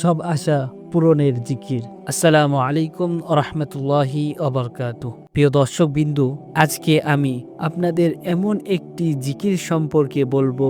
সব আশা পূরণের জিকির। আসসালামু আলাইকুম রহমতুল্লাহি অবরকাত প্রিয় দর্শক বিন্দু আজকে আমি আপনাদের এমন একটি জিকির সম্পর্কে বলব,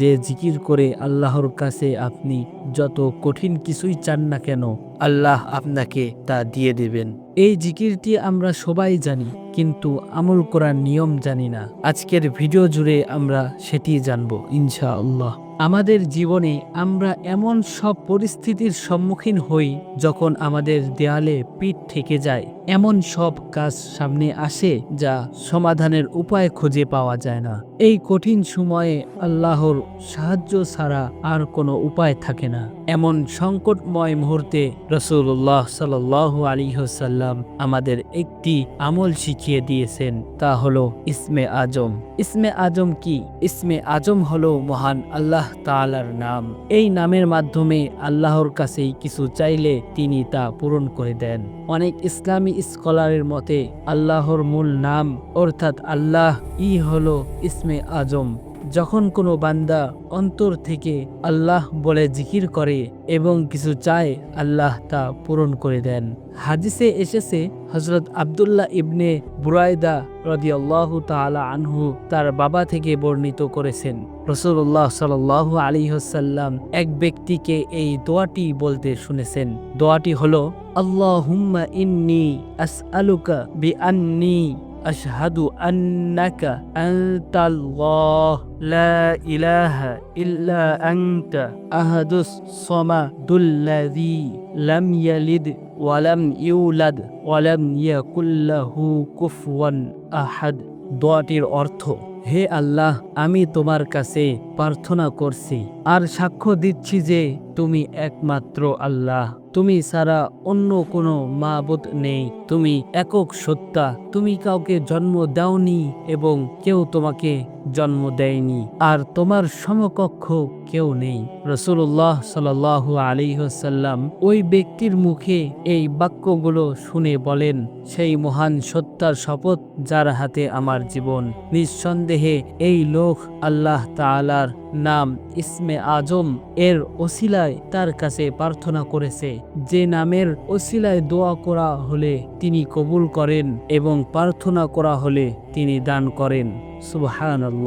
যে জিকির করে আল্লাহর কাছে আপনি যত কঠিন কিছুই চান না কেন, আল্লাহ আপনাকে তা দিয়ে দেবেন। এই জিকিরটি আমরা সবাই জানি, কিন্তু আমল করার নিয়ম জানি না। আজকের ভিডিও জুড়ে আমরা সেটি জানব ইনশা আল্লাহ আমাদের জীবনে আমরা এমন সব পরিস্থিতির সম্মুখীন হই যখন আমাদের দেয়ালে পিঠ থেকে যায়। এমন সব কাজ সামনে আসে যা সমাধানের উপায় খুঁজে পাওয়া যায় না। এই কঠিন সময়ে আল্লাহর সাহায্য ছাড়া আর কোনো উপায় থাকে না। এমন সংকটময় মুহূর্তে রসুল্লাহ সাল আলী সাল্লাম আমাদের একটি আমল শিখিয়ে দিয়েছেন, তা হলো ইসমে আজম। ইসমে আজম কি? ইসমে আজম হলো মহান আল্লাহ তাআলার নাম। এই নামের মাধ্যমে আল্লাহর কাছেই কিছু চাইলে তিনি তা পূরণ করে দেন। অনেক ইসলামী স্কলারের মতে, আল্লাহর মূল নাম অর্থাৎ আল্লাহ ই হলো ইসমে আজম। যখন কোনো বান্দা অন্তর থেকে আল্লাহ বলে জিকির করে এবং কিছু চায়, আল্লাহ তা পূরণ করে দেন। হাদিসে এসেছে হজরত আবদুল্লাহ ইবনে বুরাইদা রদি আল্লাহ তালা আনহু তার বাবা থেকে বর্ণিত করেছেন। রসুল্লাহ সাল আলী হাসাল্লাম এক ব্যক্তিকে এই দোয়াটি বলতে শুনেছেন। দোয়াটি হলো আল্লাহ হুম্মা ইন্নি আস আলুকা বি আন্নি أشهد أنك أنت الله لا إله إلا أنت أحد الصمد الذي لم يلد ولم يولد ولم يكن له كفوا أحد দোয়াটির অর্থ হে আল্লাহ আমি তোমার কাছে প্রার্থনা করছি আর সাক্ষ্য দিচ্ছি যে তুমি একমাত্র আল্লাহ তুমি ছাড়া অন্য কোনো মাবুদ নেই। তুমি একক সত্তা। তুমি কাউকে জন্ম দাওনি এবং কেউ তোমাকে জন্ম দেয়নি। আর তোমার সমকক্ষ কেউ নেই। রসুল্লাহ সাল আলিহাসাল্লাম ওই ব্যক্তির মুখে এই বাক্যগুলো শুনে বলেন, সেই মহান সত্তার শপথ যার হাতে আমার জীবন। নিঃসন্দেহে এই লোক আল্লাহ তালার নাম ইসমে আজম এর ওসিলায় তার কাছে প্রার্থনা করেছে। যে নামের ওসিলায় দোয়া করা হলে তিনি কবুল করেন এবং প্রার্থনা করা হলে তিনি দান করেন। সুবহান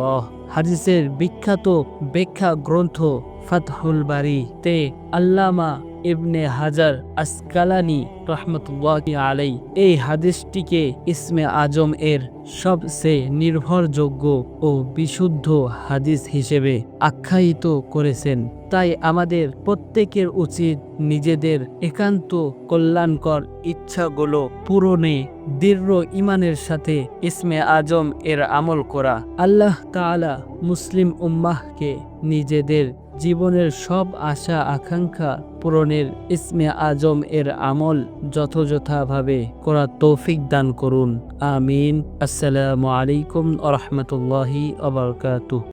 হাদিসের বিখ্যাত ব্যাখ্যা গ্রন্থ ফাতহুল বাড়ি তে আল্লামা ইবনে হাজার আসকালানি রহমতুল্লাহ আলাই এই হাদিসটিকে ইসমে আজম এর সবচেয়ে নির্ভরযোগ্য ও বিশুদ্ধ হাদিস হিসেবে আখ্যায়িত করেছেন। তাই আমাদের প্রত্যেকের উচিত নিজেদের একান্ত কল্যাণকর ইচ্ছাগুলো পূরণে দৃঢ় ইমানের সাথে ইসমে আজম এর আমল করা। আল্লাহ তাআলা মুসলিম উম্মাহকে নিজেদের জীবনের সব আশা আকাঙ্ক্ষা পূরণের ইসমে আজম এর আমল যথাযথভাবে করার তৌফিক দান করুন। আমিন। আসসালামু আলাইকুম আ রহমতুল্লাহি আবরকাত